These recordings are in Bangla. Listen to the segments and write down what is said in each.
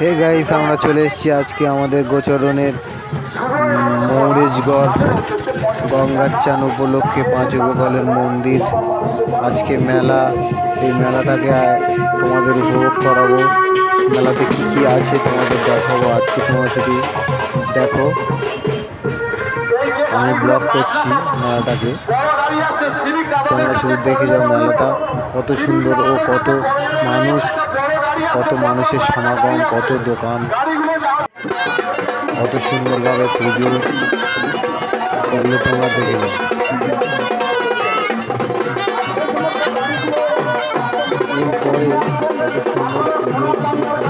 হে গাইস আমরা চলে এসেছি আজকে আমাদের গোচরণের মৌরেজগড় গঙ্গার চান উপলক্ষে পাঁচ গোপালের মন্দির। আজকে মেলা, এই মেলাটাকে তোমাদের উপভোগ করাবো। মেলাতে কী কী আছে তোমাদের দেখাবো আজকে তোমরা শুধু দেখো, আমি ব্লগ করছি মেলাটাকে। তোমরা শুধু দেখে যাও মেলাটা, কত সুন্দর ও কত মানুষ কত মানুষের সমাগম কত দোকান কত সুন্দরভাবে পুজো তোমরা দেখে যাও কত সুন্দর পুজো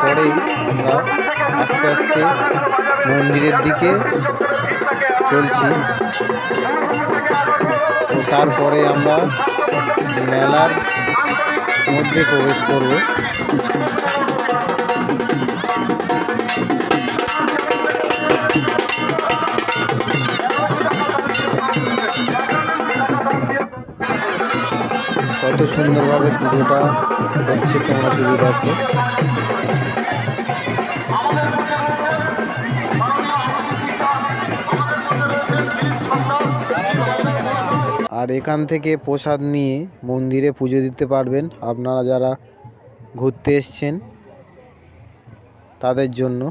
এরপরেই আমরা আস্তে আস্তে মন্দিরের দিকে চলছি। তারপরে আমরা মেলার মধ্যে প্রবেশ করব। কত সুন্দরভাবে পুজোটা হচ্ছে তোমরা শুধু দেখো। আর এখান থেকে প্রসাদ নিয়ে মন্দিরে পুজো দিতে পারবেন আপনারা যারা ঘুরতে এসছেন তাদের জন্য।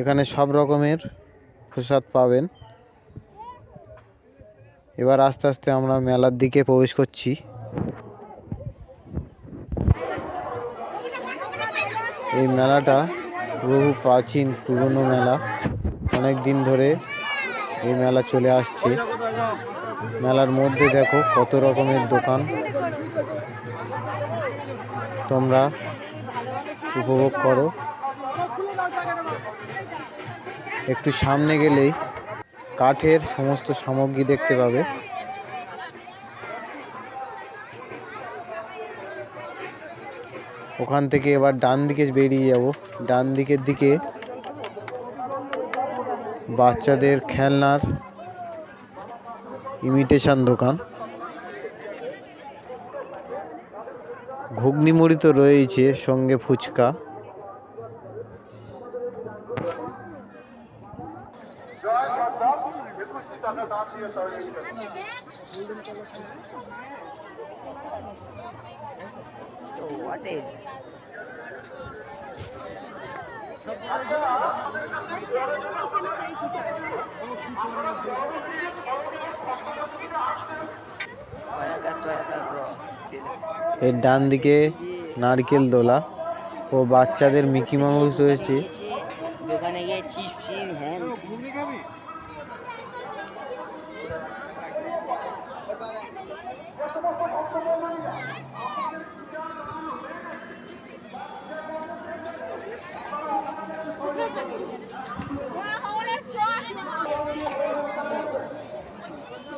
এখানে সব রকমের প্রসাদ পাবেন। এবার আস্তে আস্তে আমরা মেলার দিকে প্রবেশ করছি। এই মেলাটা বহু প্রাচীন পুরনো মেলা। অনেক দিন ধরে এই মেলা চলে আসছে। মেলার মধ্যে দেখো কত রকমের দোকান। তোমরা উপভোগ করো। একটু সামনে গেলেই কাঠের সমস্ত সামগ্রী দেখতে পাবে। ওখান থেকে এবার ডান দিকে বেরিয়ে যাব। ডান দিকের দিকে বাচ্চাদের খেলনার ইমিটেশন দোকান। ঘুগনি মুড়ি তো রয়েছে সঙ্গে ফুচকা। এর ডান দিকে নারকেল দোলা ও বাচ্চাদের মিকি মাউস রয়েছে। দোকানে গিয়ে চিপস ফিপ